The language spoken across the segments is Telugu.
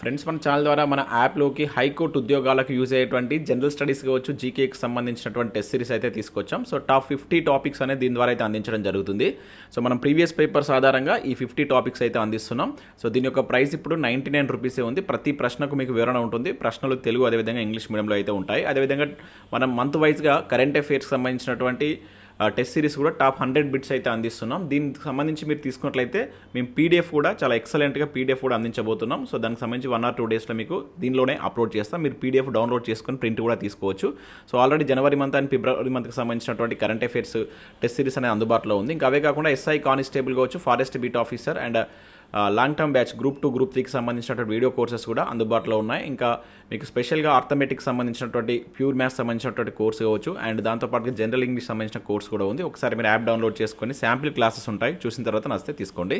ఫ్రెండ్స్ మన ఛానల్ ద్వారా మన యాప్లోకి హైకోర్టు ఉద్యోగాలకు యూజ్ అయ్యేటువంటి జనరల్ స్టడీస్ కావచ్చు జీకేకి సంబంధించినటువంటి టెస్ట్ సిరీస్ అయితే తీసుకొచ్చాం. సో టాప్ ఫిఫ్టీ టాపిక్స్ అనేది దీని ద్వారా అయితే అందించడం జరుగుతుంది. సో మనం ప్రీవియస్ పేపర్స్ ఆధారంగా ఈ ఫిఫ్టీ టాపిక్స్ అయితే అందిస్తున్నాం. సో దీని యొక్క ప్రైస్ ఇప్పుడు నైంటీ నైన్ రూపీసే ఉంది. ప్రతి ప్రశ్నకు మీకు వివరణ ఉంటుంది. ప్రశ్నలు తెలుగు అదేవిధంగా ఇంగ్లీష్ మీడియంలో అయితే ఉంటాయి. అదేవిధంగా మనం మంత్ వైజ్గా కరెంట్ అఫైర్స్కి సంబంధించినటువంటి టెస్ట్ సిరీస్ కూడా టాప్ హండ్రెడ్ బిట్స్ అయితే అందిస్తున్నాం. దీనికి సంబంధించి మీరు తీసుకున్నట్లయితే మేము పీడిఎఫ్ కూడా చాలా ఎక్సలెంట్గా పీడిఎఫ్ కూడా అందించబోతున్నాం. సో దానికి సంబంధించి వన్ ఆర్ టూ డేస్లో మీకు దీనిలోనే అప్లోడ్ చేస్తాం. మీరు పీడిఎఫ్ డౌన్లోడ్ చేసుకొని ప్రింట్ కూడా తీసుకోవచ్చు. So already January month and February మంత్కి సంబంధించినటువంటి కరెంట్ అఫైర్స్ టెస్ట్ సిరీస్ అనేది అందుబాటులో ఉంది. ఇంకా అవే కాకుండా ఎస్ఐ కానిస్టేబుల్ కావచ్చు forest beat officer and long term batch group two group త్రీకి సంబంధించినటువంటి వీడియో కోర్సెస్ కూడా అందుబాటులో ఉన్నాయి. ఇంకా మీకు స్పెషల్గా ఆర్థమెటిక్ సంబంధించినటువంటి ప్యూర్ మ్యాథ్స్ సంబంధించినటువంటి కోర్స్ కావచ్చు. అండ్ దాంతోపాటుగా జనరల్ ఇంగ్లీష్ సంబంధించిన కోర్స్ కూడా ఉంది. ఒకసారి మీరు యాప్ డౌన్లోడ్ చేసుకొని శాంపిల్ క్లాసెస్ ఉంటాయి. చూసిన తర్వాత నచ్చితే తీసుకోండి.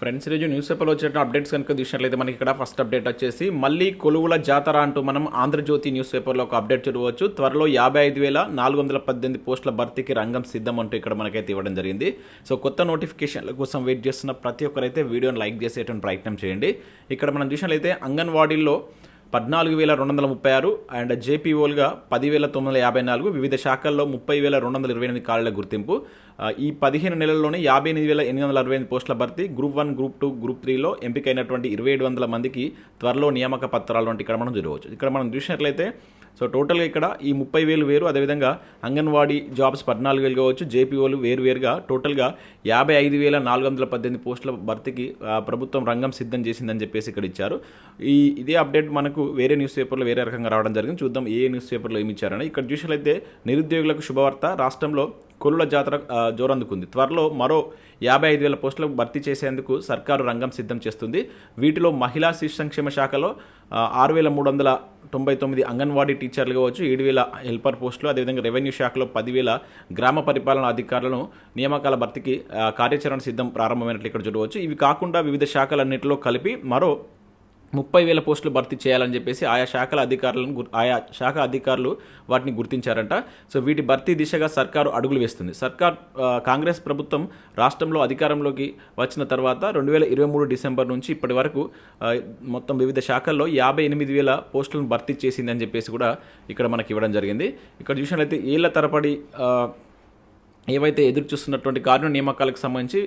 ఫ్రెండ్స్ ఈరోజు న్యూస్ పేపర్లో వచ్చిన అప్డేట్స్ కనుక చూసినట్లయితే మనకి ఇక్కడ ఫస్ట్ అప్డేట్ వచ్చేసి మళ్ళీ కొలువుల జాతర అంటూ మనం ఆంధ్రజ్యోతి న్యూస్ పేపర్లో ఒక అప్డేట్ చూడవచ్చు. త్వరలో యాభై ఐదు వేల నాలుగు వందల పద్దెనిమిది పోస్టుల భర్తీకి రంగం సిద్ధం అంటూ ఇక్కడ మనకైతే ఇవ్వడం జరిగింది. సో కొత్త నోటిఫికేషన్ల కోసం వెయిట్ చేస్తున్న ప్రతి ఒక్కరైతే వీడియోని లైక్ చేసేటువంటి ప్రయత్నం చేయండి. ఇక్కడ మనం చూసినట్లయితే అంగన్వాడీల్లో పద్నాలుగు వేల రెండు వందల ముప్పై ఆరు అండ్ జేపీఓలుగా పదివేల తొమ్మిది వందల యాభై నాలుగు వివిధ శాఖల్లో ముప్పై వేల రెండు వందల ఇరవై ఎనిమిది ఖాళీల గుర్తింపు. ఈ పదిహేను నెలల్లోనే యాభై ఎనిమిది వేల ఎనిమిది వందల అరవై ఎనిమిది పోస్టుల భర్తీ. Group one group two group త్రీలో ఎంపికైనటువంటి ఇరవై ఏడు వందల మందికి త్వరలో నియామక పత్రాలు వంటి ఇక్కడ మనం చూడవచ్చు. ఇక్కడ మనం చూసినట్లయితే సో టోటల్గా ఇక్కడ ఈ ముప్పై వేలు వేరు. అదేవిధంగా అంగన్వాడీ జాబ్స్ పద్నాలుగు వేలు కావచ్చు జేపీఓలు వేరు వేరుగా టోటల్గా యాభై ఐదు వేల నాలుగు వందల పద్దెనిమిది పోస్టుల భర్తీకి ప్రభుత్వం రంగం సిద్ధం చేసిందని చెప్పేసి ఇక్కడ ఇచ్చారు. ఈ ఇదే అప్డేట్ మనకు వేరే న్యూస్ పేపర్లో వేరే రకంగా రావడం జరిగింది. చూద్దాం ఏ న్యూస్ పేపర్లో ఏమి ఇచ్చారని. ఇక్కడ చూసినట్లయితే నిరుద్యోగులకు శుభవార్త. రాష్ట్రంలో కొల్లుల జాతర జోరందుకుంది. త్వరలో మరో యాభై ఐదు వేల పోస్టులకు భర్తీ చేసేందుకు సర్కారు రంగం సిద్ధం చేస్తుంది. వీటిలో మహిళా శిశు సంక్షేమ శాఖలో ఆరు వేల మూడు వందల తొంభై తొమ్మిది అంగన్వాడీ టీచర్లు కావచ్చు ఏడు వేల హెల్పర్ పోస్టులు అదేవిధంగా రెవెన్యూ శాఖలో పదివేల గ్రామ పరిపాలన అధికారులను నియామకాల భర్తీకి కార్యాచరణ సిద్ధం ప్రారంభమైనట్లు ఇక్కడ చూడవచ్చు. ఇవి కాకుండా వివిధ శాఖలన్నింటిలో కలిపి మరో ముప్పై వేల పోస్టులు భర్తీ చేయాలని చెప్పేసి ఆయా శాఖల అధికారులను ఆయా శాఖ అధికారులు వాటిని గుర్తించారంట. సో వీటి భర్తీ దిశగా సర్కారు అడుగులు వేస్తుంది. సర్కార్ కాంగ్రెస్ ప్రభుత్వం రాష్ట్రంలో అధికారంలోకి వచ్చిన తర్వాత రెండు వేల ఇరవై మూడు డిసెంబర్ నుంచి ఇప్పటి వరకు మొత్తం వివిధ శాఖల్లో యాభై ఎనిమిది వేల పోస్టులను భర్తీ చేసిందని చెప్పేసి కూడా ఇక్కడ మనకి ఇవ్వడం జరిగింది. ఇక్కడ చూసినట్లయితే ఏళ్ళ తరబడి ఏవైతే ఎదురు చూస్తున్నటువంటి కారుణ్య నియామకాలకు సంబంధించి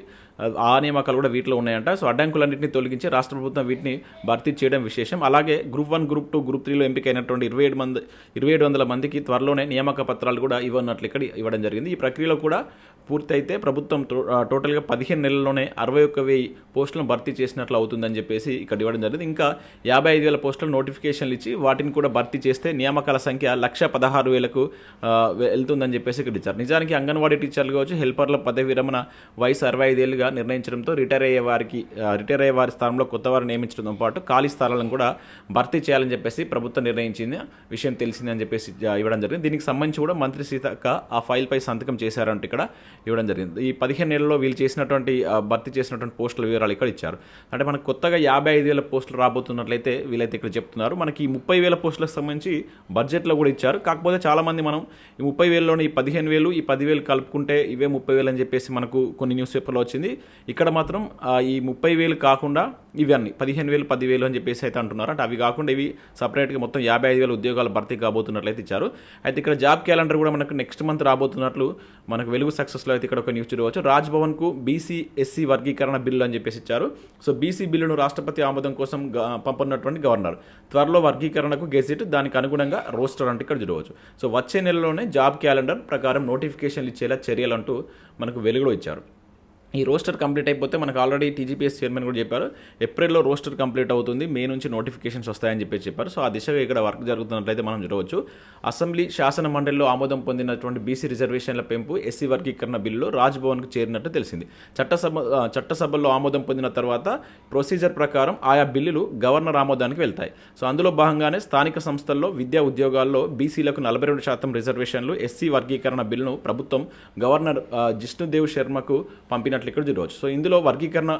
ఆ, నియామకాలు కూడా వీటిలో ఉన్నాయంట. సో అడ్డంకులన్నింటినీ తొలగించి రాష్ట్ర ప్రభుత్వం వీటిని భర్తీ చేయడం విశేషం. అలాగే group one group two group త్రీలో ఎంపికైనటువంటి ఇరవై ఏడు మంది ఇరవై ఏడు వందల మందికి త్వరలోనే నియామక పత్రాలు కూడా ఇవ్వనట్లు ఇక్కడ ఇవ్వడం జరిగింది. ఈ ప్రక్రియలో కూడా పూర్తయితే ప్రభుత్వం టో- టోటల్గా పదిహేను నెలల్లోనే అరవై ఒక్క వెయ్యి పోస్టులను భర్తీ చేసినట్లు అవుతుందని చెప్పేసి ఇక్కడ ఇవ్వడం జరిగింది. ఇంకా యాభై ఐదు వేల పోస్టులు నోటిఫికేషన్లు ఇచ్చి వాటిని కూడా భర్తీ చేస్తే నియామకాల సంఖ్య లక్ష పదహారు వేలకు వెళ్తుందని చెప్పేసి ఇక్కడ ఇచ్చారు. నిజానికి అంగన్వాడీ టీచర్లు కావచ్చు హెల్పర్ల పదవి విరమణ వయసు అరవై ఐదేళ్ళుగా నిర్ణయించడంతో రిటైర్ అయ్యే వారికి రిటైర్ అయ్యే వారి స్థానంలో కొత్త వారు నియమించడంతో పాటు ఖాళీ స్థలాలను కూడా భర్తీ చేయాలని చెప్పేసి ప్రభుత్వం నిర్ణయించింది. విషయం తెలిసిందని చెప్పేసి ఇవ్వడం జరిగింది. దీనికి సంబంధించి కూడా మంత్రి సీతక్క ఆ ఫైల్పై సంతకం చేశారంటే ఇక్కడ ఇవ్వడం జరిగింది. ఈ పదిహేను నెలల్లో వీళ్ళు చేసినటువంటి భర్తీ చేసినటువంటి పోస్టుల వివరాలు ఇక్కడ ఇచ్చారు. అంటే మనకు కొత్తగా యాభై ఐదు వేల పోస్టులు రాబోతున్నట్లయితే వీళ్ళైతే ఇక్కడ చెప్తున్నారు. మనకి ఈ ముప్పై వేల పోస్టులకు సంబంధించి బడ్జెట్లో కూడా ఇచ్చారు. కాకపోతే చాలామంది మనం ఈ ముప్పై వేలలోని ఈ పదిహేను వేలు ఈ పదివేలు కలుపుకుంటే ఇవే ముప్పై వేలు అని చెప్పేసి మనకు కొన్ని న్యూస్ పేపర్లో వచ్చింది. ఇక్కడ మాత్రం ఈ ముప్పై వేలు కాకుండా ఇవన్నీ పదిహేను వేలు పదివేలు అని చెప్పేసి అయితే అంటున్నారు అంటే అవి కాకుండా ఇవి సపరేట్గా మొత్తం యాభై ఐదు వేల ఉద్యోగాలు భర్తీ కాబోతున్నట్లయితే ఇచ్చారు. అయితే ఇక్కడ జాబ్ క్యాలెండర్ కూడా మనకు నెక్స్ట్ మంత్ రాబోతున్నట్లు మనకు వెలుగు సక్సెస్లో అయితే ఇక్కడ ఒక న్యూస్ చూడవచ్చు. రాజ్భవన్కు బీసీ ఎస్సీ వర్గీకరణ బిల్లు అని చెప్పేసి ఇచ్చారు. సో బీసీ బిల్లును రాష్ట్రపతి ఆమోదం కోసం పంపనున్నటువంటి గవర్నర్. త్వరలో వర్గీకరణకు గెజిట్ దానికి అనుగుణంగా రోస్టర్ అంటే ఇక్కడ చూడవచ్చు. సో వచ్చే నెలలోనే జాబ్ క్యాలెండర్ ప్రకారం నోటిఫికేషన్లు ఇచ్చేలా చర్యలు అంటూ మనకు వెలుగులో ఇచ్చారు. ఈ రోస్టర్ కంప్లీట్ అయిపోతే మనకు ఆల్రెడీ టీజీపీఎస్ చైర్మన్ కూడా చెప్పారు ఏప్రిల్లో రోస్టర్ కంప్లీట్ అవుతుంది మే నుంచి నోటిఫికేషన్స్ వస్తాయని చెప్పేసి చెప్పారు. సో ఆ దిశగా ఇక్కడ వర్క్ జరుగుతున్నట్లయితే మనం చూడవచ్చు. అసెంబ్లీ శాసన మండలిలో ఆమోదం పొందినటువంటి బీసీ రిజర్వేషన్ల పెంపు ఎస్సీ వర్గీకరణ బిల్లు రాజ్భవన్కు చేరినట్టు తెలిసింది. చట్టసభ ఆ, చట్టసభల్లో ఆమోదం పొందిన తర్వాత ప్రొసీజర్ ప్రకారం ఆయా బిల్లులు గవర్నర్ ఆమోదానికి వెళ్తాయి. సో అందులో భాగంగానే స్థానిక సంస్థల్లో విద్యా ఉద్యోగాల్లో బీసీలకు నలభై రెండు శాతం రిజర్వేషన్లు ఎస్సీ వర్గీకరణ బిల్లును ప్రభుత్వం గవర్నర్ జిష్ణుదేవ్ శర్మకు పంపిన పంపినట్లు ఇక్కడ చూడవచ్చు సో ఇందులో వర్గీకరణ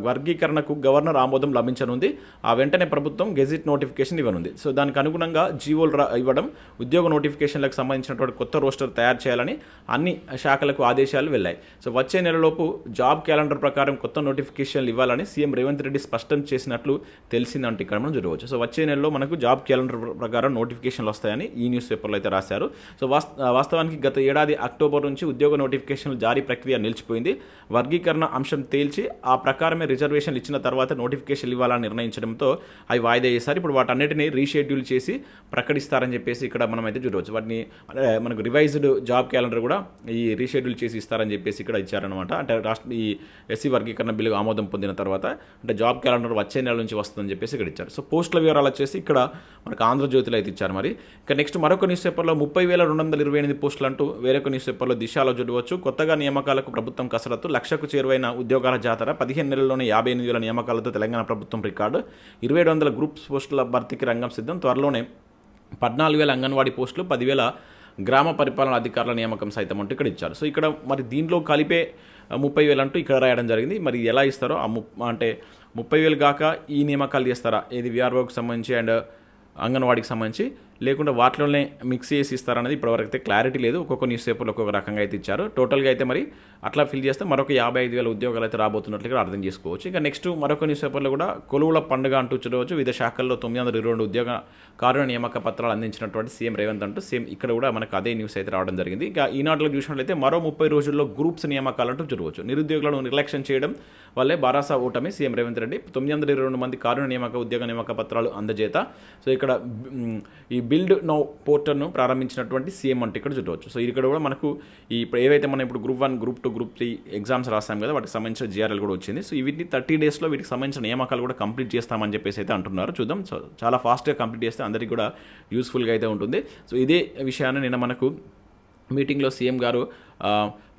వర్గీకరణకు గవర్నర్ ఆమోదం లభించనుంది. ఆ వెంటనే ప్రభుత్వం గెజిట్ నోటిఫికేషన్ ఇవ్వనుంది. సో దానికి అనుగుణంగా జీవోలు రా- ఇవ్వడం ఉద్యోగ నోటిఫికేషన్లకు సంబంధించినటువంటి కొత్త రోస్టర్ తయారు చేయాలని అన్ని శాఖలకు ఆదేశాలు వెళ్ళాయి. సో వచ్చే నెలలోపు జాబ్ క్యాలెండర్ ప్రకారం కొత్త నోటిఫికేషన్లు ఇవ్వాలని సీఎం రేవంత్ రెడ్డి స్పష్టం చేసినట్లు తెలిసిందంటే ఇక్కడ మనం చూడవచ్చు. సో వచ్చే నెలలో మనకు జాబ్ క్యాలెండర్ ప్రకారం నోటిఫికేషన్లు వస్తాయని ఈ న్యూస్ పేపర్లో అయితే రాశారు. సో వాస్తవానికి గత ఏడాది అక్టోబర్ నుంచి ఉద్యోగ నోటిఫికేషన్లు జారీ ప్రక్రియ నిలిచిపోయింది. వర్గీకరణ అంశం తేల్చి ఆ ప్రకారమే రిజర్వేషన్లు ఇచ్చిన తర్వాత నోటిఫికేషన్లు ఇవ్వాలని నిర్ణయించడంతో అవి వాయిదా చేశారు ఇప్పుడు వాటన్నిటిని రీషెడ్యూల్ చేసి ప్రకటిస్తారని చెప్పేసి ఇక్కడ మనం అయితే చూడవచ్చు. వాటిని మనకు రివైజ్డ్ జాబ్ క్యాలెండర్ కూడా ఈ రీషెడ్యూల్ చేసి ఇస్తారని చెప్పేసి ఇక్కడ ఇచ్చారనమాట అంటే రాష్ట్ర ఈ ఎస్సీ వర్గీకరణ బిల్లు ఆమోదం పొందిన తర్వాత అంటే జాబ్ క్యాలెండర్ వచ్చే నెల నుంచి వస్తుందని చెప్పేసి ఇక్కడ ఇచ్చారు. సో పోస్టుల వివరాలు వచ్చేసి ఇక్కడ మనకు ఆంధ్రజ్యోతిలో అయితే ఇచ్చారు మరి. ఇక నెక్స్ట్ మరొక న్యూస్ పేపర్లో ముప్పై వేల రెండు వందల ఇరవై ఎనిమిది పోస్టులు అంటూ వేరొక న్యూస్ పేపర్లో దిశాలో చూడవచ్చు. కొత్తగా నియామకాలకు ప్రభుత్వం కసరత్తు లక్షకు చేరువైన ఉద్యోగాల జాతర పదిహేను నెలల్లోనే యాభై ఎనిమిది వేల నియామకాలతో తెలంగాణ ప్రభుత్వం రికార్డు. ఇరవై ఏడు వందల గ్రూప్స్ పోస్టుల భర్తీకి రంగం సిద్ధం. త్వరలోనే పద్నాలుగు వేల అంగన్వాడీ పోస్టులు పదివేల గ్రామ పరిపాలన అధికారుల నియామకం సైతం అంటూ ఇక్కడ ఇచ్చారు. సో ఇక్కడ మరి దీంట్లో కలిపే ముప్పై వేలు అంటూ ఇక్కడ రాయడం జరిగింది. మరి ఎలా ఇస్తారో ఆ ము అంటే ముప్పై వేలు కాక ఈ నియామకాలు చేస్తారా? ఏది విఆర్ఓకి సంబంధించి అండ్ అంగన్వాడికి సంబంధించి లేకుంటే వాటిలోనే మిక్స్ చేసి ఇస్తారనేది ఇప్పటివరకు అయితే క్లారిటీ లేదు. ఒక్కొక్క న్యూస్ పేపర్లో ఒక్కొక్క రకంగా అయితే ఇచ్చారు. టోటల్గా అయితే మరి అట్లా ఫిల్ చేస్తే మరొక యాభై ఐదు వేల ఉద్యోగాలు అయితే రాబోతున్నట్లుగా అర్థం చేసుకోవచ్చు. ఇంకా నెక్స్ట్ మరొక న్యూస్ పేపర్లో కూడా కొలువుల పండుగ అంటూ చూడవచ్చు. వివిధ శాఖల్లో తొమ్మిది వందల ఇరవై రెండు ఉద్యోగ కారుణ నియామక పత్రాలు అందించినటువంటి సీఎం రేవంత్ అంటూ సేమ్ ఇక్కడ కూడా మనకు అదే న్యూస్ అయితే రావడం జరిగింది. ఇంకా ఈనాటిలో చూసినట్లయితే మరో ముప్పై రోజుల్లో గ్రూప్స్ నియామకాలు అంటూ చూడవచ్చు. నిరుద్యోగులను నిర్లక్ష్యం చేయడం వల్లే బారాసా ఓటమి సీఎం రేవంత్ రెడ్డి తొమ్మిది వందల ఇరవై రెండు మంది కారుణ నియామక ఉద్యోగ నియామక పత్రాలు అందజేత. సో ఇక్కడ ఈ బిల్డ్ నౌ పోర్టల్ను ప్రారంభించినటువంటి సీఎం అంటే ఇక్కడ చూడవచ్చు. సో ఇక్కడ కూడా మనకు ఈ ఇప్పుడు ఏవైతే మనం ఇప్పుడు group one group two group three exams రాస్తాం కదా వాటికి సంబంధించిన జిఆర్ఎల్ కూడా వచ్చింది. సో వీటిని థర్టీ డేస్లో వీటికి సంబంధించిన నియామకాలు కూడా కంప్లీట్ చేస్తామని చెప్పేసి అయితే అంటున్నారు. చూద్దాం. సో చాలా ఫాస్ట్గా కంప్లీట్ చేస్తే అందరికీ కూడా యూస్ఫుల్గా అయితే ఉంటుంది. సో ఇదే విషయాన్ని నిన్న మనకు మీటింగ్లో సీఎం గారు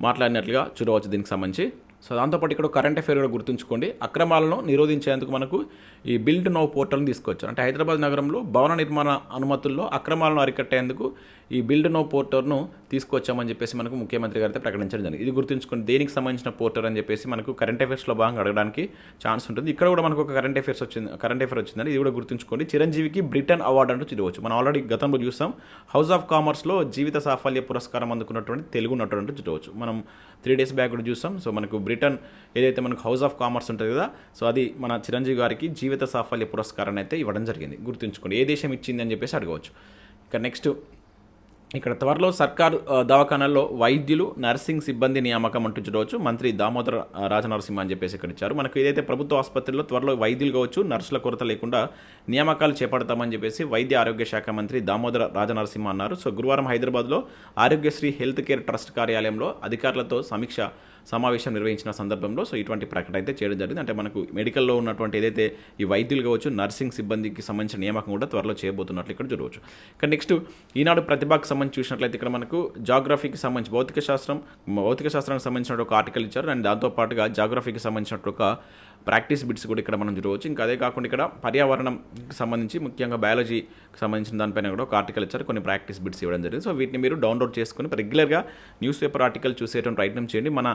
మాట్లాడినట్లుగా చూడవచ్చు దీనికి సంబంధించి. సో దాంతోపాటు ఇక్కడ కరెంట్ అఫేర్ కూడా గుర్తుంచుకోండి. అక్రమాలను నిరోధించేందుకు మనకు ఈ బిల్డ్ నో పోర్టల్ని తీసుకొచ్చారు. అంటే హైదరాబాద్ నగరంలో భవన నిర్మాణ అనుమతుల్లో అక్రమాలను అరికట్టేందుకు ఈ బిల్డ్ నో పోర్టర్ను తీసుకొచ్చామని చెప్పేసి మనకు ముఖ్యమంత్రి గారి అయితే ప్రకటించడం జరిగింది. ఇది గుర్తుంచుకోండి దేనికి సంబంధించిన పోర్టర్ అని చెప్పేసి మనకు కరెంట్ అఫేర్స్లో భాగంగా అడగడానికి ఛాన్స్ ఉంటుంది. ఇక్కడ కూడా మనకు ఒక కరెంట్ అఫేర్స్ వచ్చింది కరెంట్ అఫేర్ వచ్చిందని ఇది కూడా గుర్తుంచుకోండి. చిరంజీవికి బ్రిటన్ అవార్డు అంటూ చూడవచ్చు మనం ఆల్రెడీ గతంలో చూసాం హౌస్ ఆఫ్ కామర్స్లో జీవిత సాఫల్య పురస్కారం అందుకున్నటువంటి తెలుగు నటుడు అంటూ చూడవచ్చు మనం త్రీ డేస్ బ్యాక్ కూడా చూసాం. సో మనకు బ్రిటన్ ఏదైతే మనకు హౌస్ ఆఫ్ కామర్స్ ఉంటుంది కదా సో అది మన చిరంజీవి గారికి జీవిత సాఫల్య పురస్కారాన్ని అయితే ఇవ్వడం జరిగింది. గుర్తుంచుకోండి ఏ దేశం ఇచ్చింది అని చెప్పేసి అడగవచ్చు. ఇక నెక్స్ట్ ఇక్కడ త్వరలో సర్కారు దవాఖానాల్లో వైద్యులు నర్సింగ్ సిబ్బంది నియామకం అంటూ చూడవచ్చు మంత్రి దామోదర రాజనరసింహ అని చెప్పేసి ఇక్కడ ఇచ్చారు. మనకు ఏదైతే ప్రభుత్వ ఆసుపత్రిలో త్వరలో వైద్యులు కావచ్చు నర్సుల కొరత లేకుండా నియామకాలు చేపడతామని చెప్పేసి వైద్య ఆరోగ్య శాఖ మంత్రి దామోదర రాజనరసింహ అన్నారు. సో గురువారం హైదరాబాద్లో ఆరోగ్యశ్రీ హెల్త్ కేర్ ట్రస్ట్ కార్యాలయంలో అధికారులతో సమీక్ష సమావేశం నిర్వహించిన సందర్భంలో సో ఇటువంటి ప్రకటన అయితే చేయడం జరిగింది. అంటే మనకు మెడికల్లో ఉన్నటువంటి ఏదైతే ఈ వైద్యులు కావచ్చు నర్సింగ్ సిబ్బందికి సంబంధించిన నియామకం కూడా త్వరలో చేయబోతున్నట్లు ఇక్కడ చూడవచ్చు. ఇక్కడ నెక్స్ట్ ఈనాడు ప్రతిభకు సంబంధించి చూసినట్లయితే ఇక్కడ మనకు జాగ్రఫీకి సంబంధించి భౌతిక శాస్త్రం భౌతిక శాస్త్రానికి సంబంధించిన ఒక ఆర్టికల్ ఇచ్చారు. అండ్ దాంతోపాటుగా జాగ్రఫీకి సంబంధించిన ఒక ప్రాక్టీస్ బిట్స్ కూడా ఇక్కడ మనం చూడవచ్చు. ఇంకా అదే కాకుండా ఇక్కడ పర్యావరణంకి సంబంధించి ముఖ్యంగా బయాలజీకి సంబంధించిన దానిపైన కూడా ఒక ఆర్టికల్ ఇచ్చారు. కొన్ని ప్రాక్టీస్ బిట్స్ ఇవ్వడం జరిగింది. సో వీటిని మీరు డౌన్లోడ్ చేసుకుని రెగ్యులర్గా న్యూస్ పేపర్ ఆర్టికల్ చూసేటువంటి ప్రయత్నం చేయండి. మన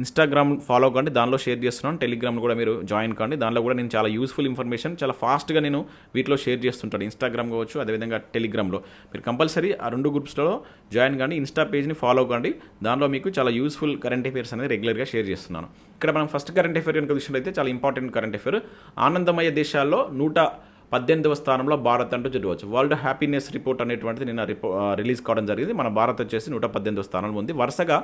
ఇన్స్టాగ్రామ్ ఫాలో కండి దానిలో షేర్ చేస్తున్నాను. టెలిగ్రామ్ కూడా మీరు జాయిన్ కండి. దానిలో కూడా నేను చాలా యూస్ఫుల్ ఇన్ఫర్మేషన్ చాలా ఫాస్ట్గా నేను వీటిలో షేర్ చేస్తుంటాను. ఇన్స్టాగ్రామ్ కావచ్చు అదేవిధంగా టెలిగ్రామ్లో మీరు కంపల్సరీ ఆ రెండు గ్రూప్స్లో జాయిన్ కండి ఇన్స్టా పేజ్ని ఫాలో కండి. దానిలో మీకు చాలా యూస్ఫుల్ కరెంట్ అఫైర్స్ అనేది రెగ్యులర్గా షేర్ చేస్తున్నాను. ఇక్కడ మనం ఫస్ట్ కరెంట్ అఫేర్ కనుక చూసినట్లయితే చాలా ఇంపార్టెంట్ కరెంట్ అఫేర్ ఆనందమయ దేశాల్లో నూట పద్దెనిమిదవ స్థానంలో భారత్ అంటూ చూడవచ్చు వరల్డ్ హ్యాపీనెస్ రిపోర్ట్ అనేటువంటిది నిన్న రిపో రిలీజ్ కావడం జరిగింది. మన భారత్ వచ్చేసి నూట పద్దెనిమిదవ స్థానంలో ఉంది. వరుసగా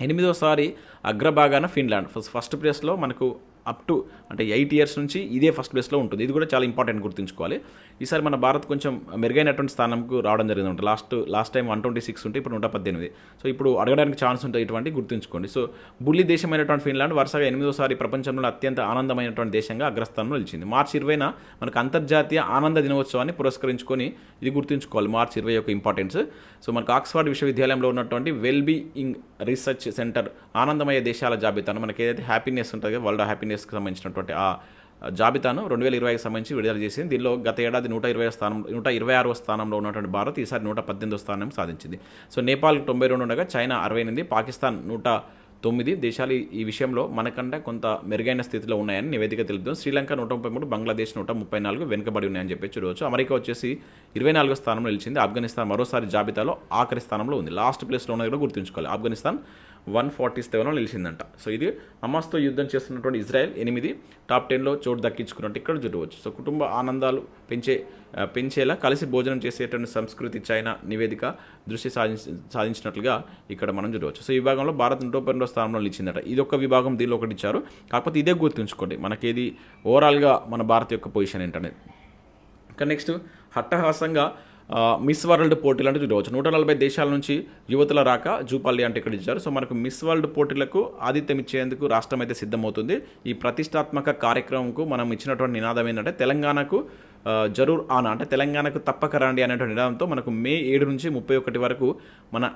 ఎనిమిదోసారి అగ్రభాగాన ఫిన్లాండ్. ఫస్ట్ ఫస్ట్ ప్లేస్లో మనకు అప్ టు అంటే ఎయిట్ ఇయర్స్ నుంచి ఇదే ఫస్ట్ ప్లేస్లో ఉంటుంది. ఇది కూడా చాలా ఇంపార్టెంట్ గుర్తుంచుకోవాలి. ఈసారి మన భారత్ కొంచెం మెరుగైనటువంటి స్థానంకు రావడం జరిగింది ఉంటుంది last last time one twenty six ఉంటే ఇప్పుడు నూట పద్దెనిమిది. సో ఇప్పుడు అడగడానికి ఛాన్స్ ఉంటుంది ఇటువంటి గుర్తుంచుకోండి. సో బుల్లి దేశమైనటువంటి ఫిన్లాండ్ వరుసగా ఎనిమిదోసారి ప్రపంచంలో అత్యంత ఆనందమైనటువంటి దేశంగా అగ్రస్థానంలో నిలిచింది. మార్చి ఇరవైన మనకు అంతర్జాతీయ ఆనంద దినోత్సవాన్ని పురస్కరించుకొని ఇది గుర్తుంచుకోవాలి. మార్చి ఇరవై యొక్క ఇంపార్టెన్స్. సో మనకు ఆక్స్ఫర్డ్ విశ్వవిద్యాలయంలో ఉన్నటువంటి వెల్బీయింగ్ రీసెర్చ్ సెంటర్ ఆనందమయ దేశాల జాబితాను మనకి ఏదైతే హ్యాపీనెస్ ఉంటుంది వరల్డ్ హ్యాపీనెస్కి సంబంధించినటువంటి ఆ జాబితాను రెండు వేల ఇరవైకి సంబంధించి విడుదల చేసింది. దీనిలో గత ఏడాది నూట ఇరవై స్థానం నూట ఇరవై ఆరవ స్థానంలో ఉన్నటువంటి భారత్ ఈసారి నూట పద్దెనిమిదో స్థానం సాధించింది. సో నేపాల్ తొంభై రెండు ఉండగా చైనా అరవై ఎనిమిది పాకిస్తాన్ నూట తొమ్మిది. దేశాలు ఈ- ఈ విషయంలో మనకంటే కొంత మెరుగైన స్థితిలో ఉన్నాయని నివేదిక తెలుపుతుంది. శ్రీలంక నూట ముప్పై మూడు బంగ్లాదేశ్ నూట ముప్పై నాలుగు వెనుకబడి ఉన్నాయని చెప్పి చూడవచ్చు అమెరికా వచ్చేసి ఇరవై నాలుగో స్థానంలో నిలిచింది. ఆఫ్ఘనిస్తాన్ మరోసారి జాబితాలో ఆఖరి స్థానంలో ఉంది. లాస్ట్ ప్లేస్లో ఉన్నది కూడా గుర్తుంచుకోవాలి. ఆఫ్ఘనిస్తాన్ వన్ ఫార్టీ సెవెన్లో నిలిచిందంట సో ఇది హమాస్తో యుద్ధం చేస్తున్నటువంటి ఇజ్రాయెల్ ఎనిమిది టాప్ టెన్లో చోటు దక్కించుకున్నట్టు ఇక్కడ చూడవచ్చు సో కుటుంబ ఆనందాలు పెంచే పెంచేలా కలిసి భోజనం చేసేటువంటి సంస్కృతి చైనా నివేదిక దృష్టి సాధించి సాధించినట్లుగా ఇక్కడ మనం చూడవచ్చు. సో ఈ విభాగంలో భారత్ నూట పన్నెండో స్థానంలో నిలిచిందట. ఇది ఒక విభాగం దీనిలో ఒకటి ఇచ్చారు. కాకపోతే ఇదే గుర్తుంచుకోండి. మనకేది ఓవరాల్గా మన భారత్ యొక్క పొజిషన్ ఏంటనేది. ఇంకా నెక్స్ట్ హట్టహాసంగా మిస్ వరల్డ్ పోటీలు అంటే చూడవచ్చు నూట నలభై దేశాల నుంచి యువతుల రాక జూపల్లి అంటే ఇక్కడ ఇచ్చారు. సో మనకు మిస్ వరల్డ్ పోటీలకు ఆతిథ్యం ఇచ్చేందుకు రాష్ట్రం అయితే సిద్ధమవుతుంది. ఈ ప్రతిష్టాత్మక కార్యక్రమంకు మనం ఇచ్చినటువంటి నినాదం ఏంటంటే తెలంగాణకు జరూర్ ఆనా అంటే తెలంగాణకు తప్పక రండి అనేటువంటి నినాదంతో మనకు మే ఏడు నుంచి ముప్పై ఒకటి వరకు మన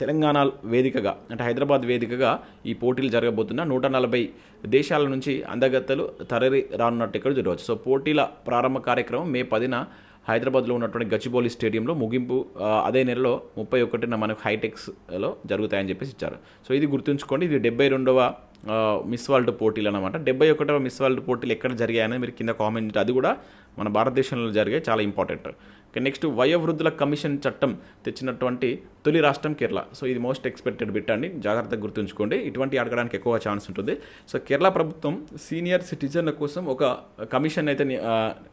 తెలంగాణ వేదికగా అంటే హైదరాబాద్ వేదికగా ఈ పోటీలు జరగబోతున్న నూట నలభై దేశాల నుంచి అందగత్తలు తరలి రానున్నట్టు ఇక్కడ చూడవచ్చు. సో పోటీల ప్రారంభ కార్యక్రమం మే పదిన హైదరాబాద్లో ఉన్నటువంటి గచ్చిబౌలి స్టేడియంలో ముగింపు అదే నెలలో ముప్పై ఒకటిన మనకు హైటెక్స్లో జరుగుతాయని చెప్పేసి ఇచ్చారు. సో ఇది గుర్తుంచుకోండి ఇది డెబ్బై రెండవ మిస్ వరల్డ్ పోటీలు అనమాట డెబ్బై ఒకటవ మిస్ వరల్డ్ పోటీలు ఎక్కడ జరిగాయని మీరు కింద కామెంట్ అది కూడా మన భారతదేశంలో జరిగే చాలా ఇంపార్టెంట్. నెక్స్ట్ వయోవృద్ధుల కమిషన్ చట్టం తెచ్చినటువంటి తొలి రాష్ట్రం కేరళ. సో ఇది మోస్ట్ ఎక్స్పెక్టెడ్ బిట్ అండి. జాగ్రత్తగా గుర్తుంచుకోండి. ఇటువంటి అడగడానికి ఎక్కువ ఛాన్స్ ఉంటుంది. సో కేరళ ప్రభుత్వం సీనియర్ సిటిజన్ల కోసం ఒక కమిషన్ అయితే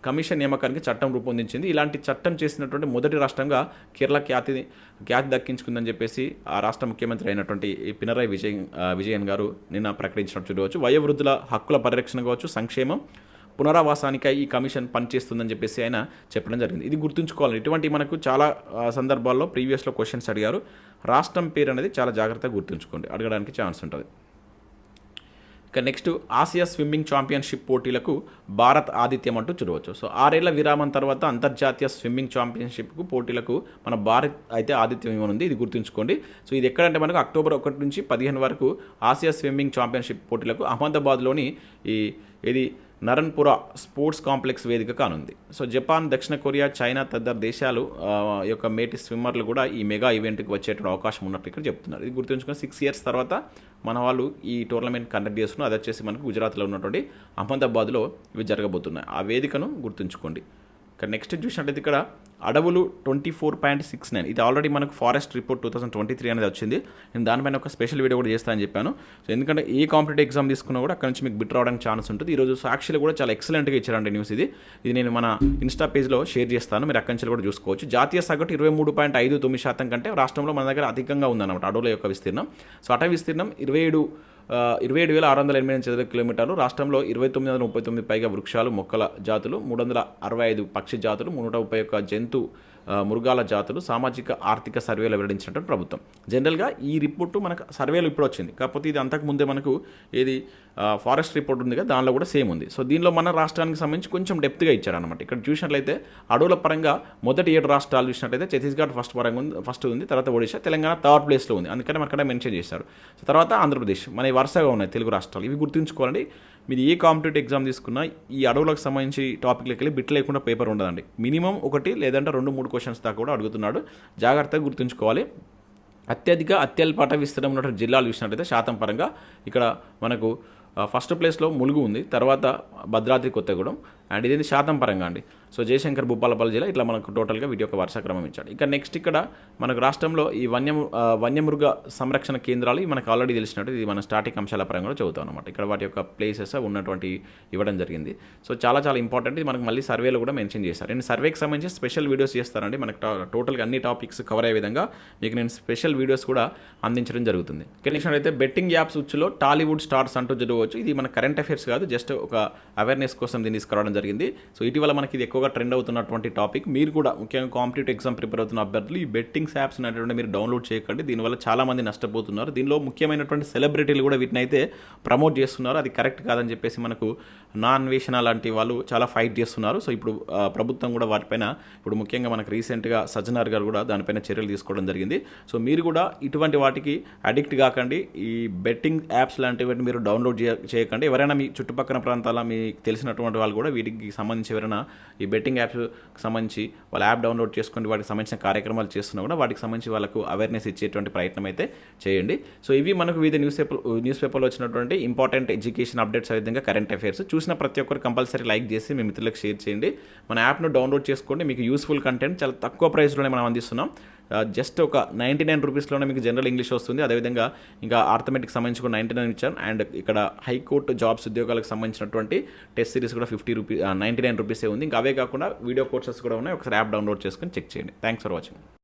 కమిషన్ నియామకానికి చట్టం రూపొందించింది. ఇలాంటి చట్టం చేసినటువంటి మొదటి రాష్ట్రంగా కేరళ ఖ్యాతి ఖ్యాతి దక్కించుకుందని చెప్పేసి ఆ రాష్ట్ర ముఖ్యమంత్రి అయినటువంటి పినరాయి విజయన్ విజయన్ గారు నిన్న ప్రకటించినట్టు చూడవచ్చు. వయోవృద్ధుల హక్కుల పరిరక్షణ కావచ్చు సంక్షేమం పునరావాసానికై ఈ కమిషన్ పనిచేస్తుందని చెప్పేసి ఆయన చెప్పడం జరిగింది. ఇది గుర్తుంచుకోవాలి ఇటువంటి మనకు చాలా సందర్భాల్లో ప్రీవియస్లో క్వశ్చన్స్ అడిగారు. రాష్ట్రం పేరు అనేది చాలా జాగ్రత్తగా గుర్తుంచుకోండి. అడగడానికి ఛాన్స్ ఉంటుంది. ఇక నెక్స్ట్ ఆసియా స్విమ్మింగ్ ఛాంపియన్షిప్ పోటీలకు భారత్ ఆతిథ్యం అంటూ చూడవచ్చు. సో ఆరేళ్ళ విరామం తర్వాత అంతర్జాతీయ స్విమ్మింగ్ ఛాంపియన్షిప్కు పోటీలకు మన భారత్ అయితే ఆతిథ్యం ఇవ్వనుంది. ఇది గుర్తుంచుకోండి. సో ఇది ఎక్కడంటే మనకు అక్టోబర్ ఒకటి నుంచి పదిహేను వరకు ఆసియా స్విమ్మింగ్ ఛాంపియన్షిప్ పోటీలకు అహ్మదాబాద్లోని ఈ ఇది నరన్పుర స్పోర్ట్స్ కాంప్లెక్స్ వేదిక కానుంది. సో జపాన్ దక్షిణ కొరియా చైనా తదితర దేశాలు యొక్క మేటి స్విమ్మర్లు కూడా ఈ మెగా ఈవెంట్కి వచ్చేటువంటి అవకాశం ఉన్నట్టు ఇక్కడ చెప్తున్నారు. ఇది గుర్తుంచుకొని సిక్స్ ఇయర్స్ తర్వాత మన వాళ్ళు ఈ టోర్నమెంట్ కండక్ట్ చేస్తున్నారు. అది వచ్చేసి మనకు గుజరాత్లో ఉన్నటువంటి అహ్మదాబాద్లో ఇవి జరగబోతున్నాయి. ఆ వేదికను గుర్తుంచుకోండి. ఇక నెక్స్ట్ చూసినట్టయితే ఇక్కడ అడవులు twenty four point six nine ఇది ఆల్రెడీ మనకు forest report two thousand twenty three అనేది వచ్చింది. నేను దానిపైన ఒక స్పెషల్ వీడియో కూడా చేస్తానని చెప్పాను. సో ఎందుకంటే ఏ కాంపిటేటివ్ ఎగ్జామ్ తీసుకున్నా కూడా అక్కడ నుంచి మీకు బిట్ రావడానికి ఛాన్స్ ఉంటుంది. ఈరోజు సాక్షిలో కూడా చాలా ఎక్సలెంట్గా ఇచ్చారండి న్యూస్ ఇది. ఇది నేను మన ఇన్స్టా పేజ్లో షేర్ చేస్తాను. మీరు అక్కడి నుంచి కూడా చూసుకోవచ్చు. జాతీయ సగటు ఇరవై మూడు పాయింట్ ఐదు తొమ్మిది శాతం కంటే రాష్ట్రంలో మన దగ్గర అధికంగా ఉందన్నమాట అడవుల యొక్క విస్తీర్ణం. సో అటవీ విస్తీర్ణం ఇరవై ఏడు ఇరవై ఏడు వేల ఆరు వందల ఎనిమిది చదరపు కిలోమీటర్లు రాష్ట్రంలో ఇరవై తొమ్మిది వందల ముప్పై తొమ్మిది పైగా వృక్షాలు మొక్కల జాతులు మూడు వందల అరవై ఐదు పక్షి జాతులు నూట ముప్పై ఒక్క జంతు మృగాల జాతులు సామాజిక ఆర్థిక సర్వేలో వెల్లడించినటువంటి ప్రభుత్వం. జనరల్గా ఈ రిపోర్టు మనకు సర్వేలో ఇప్పుడు వచ్చింది. కాకపోతే ఇది అంతకుముందే మనకు ఏది ఫారెస్ట్ రిపోర్ట్ ఉంది కదా దానిలో కూడా సేమ్ ఉంది. సో దీనిలో మన రాష్ట్రానికి సంబంధించి కొంచెం డెప్త్గా ఇచ్చారనమాట ఇక్కడ చూసినట్లయితే అడవుల పరంగా మొదటి ఏడు రాష్ట్రాలు చూసినట్లయితే ఛత్తీస్గఢ్ ఫస్ట్ పరంగా ఉంది ఫస్ట్ ఉంది తర్వాత ఒడిశా తెలంగాణ థర్డ్ ప్లేస్లో ఉంది. అందుకని మనకడ అక్కడ మెన్షన్ చేశారు. సో తర్వాత ఆంధ్రప్రదేశ్ మన వరుసగా ఉన్నాయి తెలుగు రాష్ట్రాలు. ఇవి గుర్తుంచుకోవాలండి. మీరు ఏ కాంపిటేటివ్ ఎగ్జామ్ తీసుకున్నా ఈ అడవులకు సంబంధించి టాపిక్లకి వెళ్ళి బిట్ లేకుండా పేపర్ ఉండదండి. మినిమం ఒకటి లేదంటే రెండు మూడు క్వశ్చన్స్ దాకా కూడా అడుగుతున్నాడు. జాగ్రత్తగా గుర్తుంచుకోవాలి. అత్యధిక అత్యల్ప విస్తీర్ణం ఉన్నటువంటి జిల్లాలు చూసినట్లయితే శాతం పరంగా ఇక్కడ మనకు ఫస్ట్ ప్లేస్లో ములుగు ఉంది. తర్వాత భద్రాద్రి కొత్తగూడెం. అండ్ ఇది శాతం పరంగా అండి. సో జయశంకర్ భూపాలపల్లి జిల్లా ఇట్లా మనకు టోటల్గా వీటి యొక్క వర్షాక్రమం ఇచ్చాడు. ఇక నెక్స్ట్ ఇక్కడ మనకు రాష్ట్రంలో ఈ వన్య వన్యమృగ సంరక్షణ కేంద్రాలు మనకు ఆల్రెడీ తెలిసినట్టు ఇది మన స్టాటిక్ అంశాల పరంగా కూడా చదువుతాం అనమాట ఇక్కడ వాటి యొక్క ప్లేసెస్ ఉన్నటువంటి ఇవ్వడం జరిగింది. సో చాలా చాలా ఇంపార్టెంట్ ఇది. మనకు మళ్ళీ సర్వేలో కూడా మెన్షన్ చేస్తారు నేను సర్వేకి సంబంధించి స్పెషల్ వీడియోస్ చేస్తానండి. మనకు టోటల్గా అన్ని టాపిక్స్ కవర్ అయ్యే విధంగా మీకు నేను స్పెషల్ వీడియోస్ కూడా అందించడం జరుగుతుంది. నెక్స్ట్ అయితే బెట్టింగ్ యాప్స్ ఉచ్చులో టాలీవుడ్ స్టార్స్ అంటూ చదవచ్చు ఇది మన కరెంట్ అఫైర్స్ కాదు. జస్ట్ ఒక అవేర్నెస్ కోసం దీన్ని తీసుకురావడం జరిగింది. సో ఇటీవల మనకి ఇది ఎక్కువగా ట్రెండ్ అవుతున్నటువంటి టాపిక్ మీరు కూడా ముఖ్యంగా కాంపిటేటివ్ ఎగ్జామ్ ప్రిపేర్ అవుతున్న అభ్యర్థులు ఈ బెట్టింగ్స్ యాప్స్ అనేటువంటి మీరు డౌన్లోడ్ చేయకండి. దీనివల్ల చాలామంది నష్టపోతున్నారు. దీనిలో ముఖ్యమైనటువంటి సెలబ్రిటీలు కూడా వీటిని అయితే ప్రమోట్ చేస్తున్నారు. అది కరెక్ట్ కాదని చెప్పేసి మనకు నాన్ వేషణ లాంటి వాళ్ళు చాలా ఫైట్ చేస్తున్నారు. సో ఇప్పుడు ప్రభుత్వం కూడా వాటిపైన ఇప్పుడు ముఖ్యంగా మనకు రీసెంట్గా సజ్జనార్ గారు కూడా దానిపైన చర్యలు తీసుకోవడం జరిగింది. సో మీరు కూడా ఇటువంటి వాటికి అడిక్ట్ కాకండి. ఈ బెట్టింగ్ యాప్స్ లాంటివి మీరు డౌన్లోడ్ చేయ చేయకండి. ఎవరైనా మీ చుట్టుపక్కల ప్రాంతాల మీకు తెలిసినటువంటి వాళ్ళు కూడా వీటికి సంబంధించి ఎవరైనా ఈ బెట్టింగ్ యాప్స్కి సంబంధించి వాళ్ళ యాప్ డౌన్లోడ్ చేసుకుని వాటికి సంబంధించిన కార్యక్రమాలు చేస్తున్నా కూడా వాటికి సంబంధించి వాళ్ళకు అవేర్నెస్ ఇచ్చేటువంటి ప్రయత్నం అయితే చేయండి. సో ఇవి మనకు వివిధ న్యూస్ పేపర్ న్యూస్ పేపర్లో వచ్చినటువంటి ఇంపార్టెంట్ ఎడ్యుకేషన్ అప్డేట్స్ విధంగా కరెంట్ అఫైర్స్ చూసిన ప్రతి ఒక్కరు కంపల్సరీ లైక్ చేసి మీ మిత్రులకు షేర్ చేయండి. మన యాప్ను డౌన్లోడ్ చేసుకోండి. మీకు యూస్ఫుల్ కంటెంట్ చాలా తక్కువ ప్రైస్లోనే మనం అందిస్తున్నాం. జస్ట్ ఒక నైంటీ నైన్ రూపీస్లోనే మీకు జనరల్ ఇంగ్లీష్ వస్తుంది. అదేవిధంగా ఇంకా ఆర్థమెటిక్ సంబంధించి కూడా నైంటీ నైన్ ఇచ్చాను అండ్ ఇక్కడ హైకోర్టు జాబ్స్ ఉద్యోగాలకు సంబంధించినటువంటి టెస్ట్ సిరీస్ కూడా ఫిఫ్టీ రూపీ నైంటీ నైన్ రూపీసే ఉంది. ఇంకా అవే కాకుండా వీడియో కోర్సెస్ కూడా ఉన్నాయి. ఒకసారి యాప్ డౌన్లోడ్ చేసుకొని చెక్ చేయండి. Thanks for watching